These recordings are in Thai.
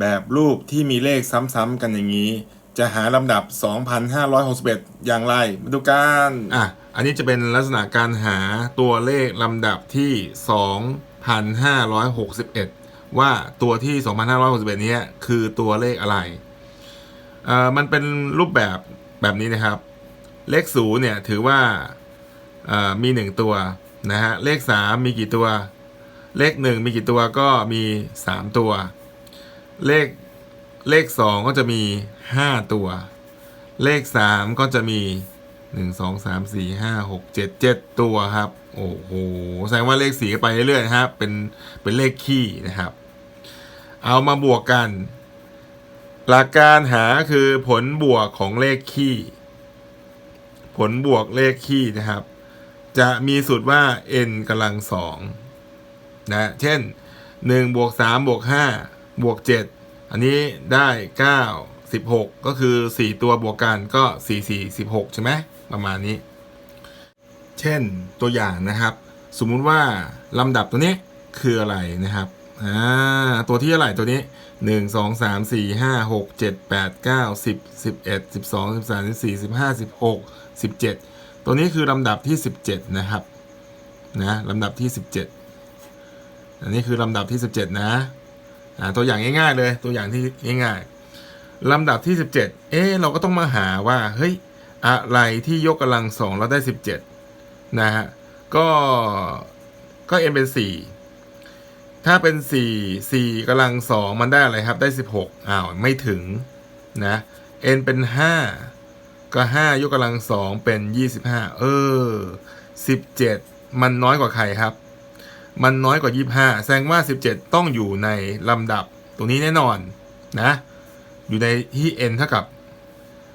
แบบรูปที่มีเลขซ้ำๆกันอย่างนี้ จะหาลำดับ 2,561 อย่างไรมาดูกันอะอันนี้จะเป็นลักษณะการหาตัวเลขลำดับที่ 2,561 ว่าตัวที่ 2,561เนี้คือตัวเลขอะไรเอ่อมันเป็นรูปแบบแบบนี้นะครับ เลขศูนย์เนี่ยถือว่าเอ่อมีหนึ่งตัวนะฮะเลขสามมีกี่ตัว เลขหนึ่งมีกี่ตัวก็มีสามตัว เลขเลขสองก็จะมีห้าตัว เลขสามก็จะมีหนึ่งสองสามสี่ห้าหกเจ็ดเจ็ดตัวครับ โอ้โหแสดงว่าเลขสี่ก็ไปเรื่อยๆครับเป็นเป็นเลขคี่นะครับ เอามาบวกกัน หลักการหาคือผลบวกของเลขคี่ผลบวกเลขคี่นะครับ จะมีสูตรว่า n กำลังสองนะ เช่น1บวก3บวก5 บวก 7 อันนี้ได้ 9 16 ก็คือ 4 ตัวบวกกันก็ 4 4 16 ใช่ไหมประมาณนี้ เช่นตัวอย่างนะครับ สมมุติว่าลำดับตัวนี้คืออะไรนะครับอ่าตัวที่เท่าไหร่ตัวนี้1 2 3 4 5 6 7 8 9 10 11 12 13 14 15 16 17ตัวนี้คือลำดับที่17นะครับนะลำดับที่17อันนี้คือลำดับที่17นะอ่า ตัวอย่างง่าย ๆ เลยตัวอย่างที่ง่ายๆลำดับที่ 17 เอ๊ะเราก็ต้องมาหาว่าเฮ้ยอะไรที่ยกกำลังสองแล้วได้ 17 นะฮะก็ก็ n เป็น 4 ถ้าเป็น 4 4กำลังสองมันได้อะไรครับได้ 16อ้าวไม่ถึงนะ n เป็น 5 ก็ 5 ยกกำลังสองเป็น 25 เออ 17 มันน้อยกว่าใครครับ มันน้อยกว่า 25 แสดงว่า 17 ต้องอยู่ในลำดับตรงนี้แน่นอนนะ อยู่ในที่ n เท่ากับ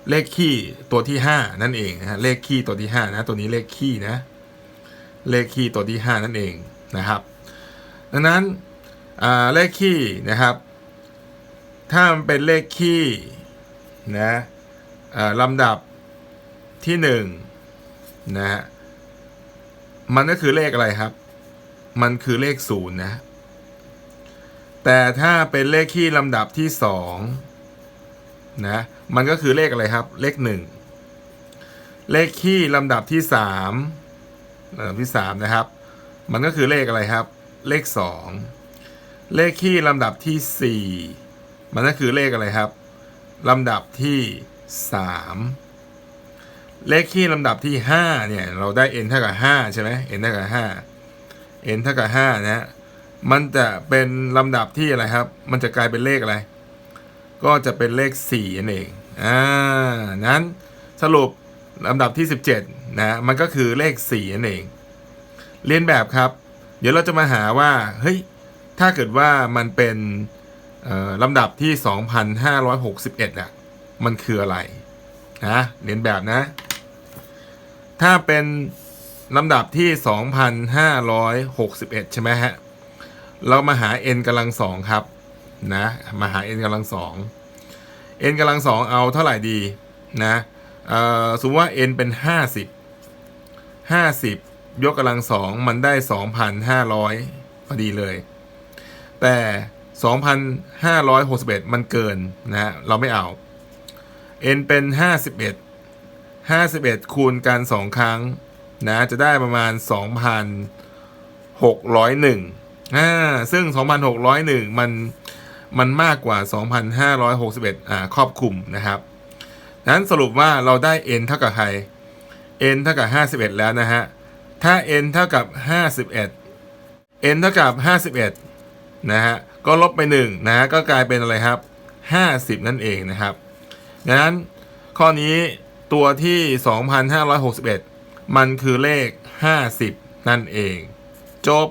เลขคี่ตัวที่ 5 นั่นเองนะฮะเลขคี่ตัวที่ 5 นะ ตัวนี้เลขคี่นะ เลขคี่ตัวที่ 5 นั่นเองนะครับ ดังนั้นเลขคี่นะครับ ถ้ามันเป็นเลขคี่นะลำดับที่หนึ่งนะฮะมันก็คือเลขอะไรครับ มันคือเลขศูนย์นะ แต่ถ้าเป็นเลขคี่ลำดับที่สองนะ มันก็คือเลขอะไรครับ เลขหนึ่ง เลขคี่ลำดับที่สามลำดับที่สามนะครับ มันก็คือเลขอะไรครับ เลขสอง เลขคี่ลำดับที่สี่มันก็คือเลขอะไรครับ ลำดับที่สามเลขคี่ลำดับที่ห้าเนี่ย เราได้ n เท่ากับห้าใช่ไหม n เท่ากับห้า n เท่ากับห้านะฮะมันจะเป็นลำดับที่อะไรครับ มันจะกลายเป็นเลขอะไร ก็จะเป็นเลขสี่นั่นเองอ่านั้นสรุปลำดับที่ 17นะมันก็คือเลข4นั่นเอง เรียนแบบครับ เดี๋ยวเราจะมาหาว่าเฮ้ยถ้าเกิดว่ามันเป็นอ่อลำดับที่ 2,561อะมันคืออะไรนะเรียนแบบนะ ถ้าเป็น ลำดับที่ 2,561 ใช่ไหมฮะ เรามาหา n กำลังสองครับ นะ มาหา n กำลังสอง n กำลังสองเอาเท่าไหร่ดี นะอ่อสมมติว่า n เป็น 50 50 ยกกำลังสองมันได้ 2,500 พอดีเลย แต่ 2,561 มันเกิน นะฮะเราไม่เอา n เป็น 51 51 คูณกัน 2 ครั้ง นะจะได้ประมาณ 2,601อ่าซึ่ง 2,601 มันมันมากกว่า 2,561อ่าครอบคลุมนะครับนั้นสรุปว่าเราได้ n เท่ากับใคร n เท่ากับ 51 แล้วนะฮะ ถ้า n เท่ากับ 51 n เท่ากับ 51 นะฮะ ก็ลบไป 1 นะฮะ ก็กลายเป็นอะไรครับ 50 นั่นเองนะครับ ดังนั้นข้อนี้ตัวที่ 2,561 มันคือเลข 50 นั่นเอง จบ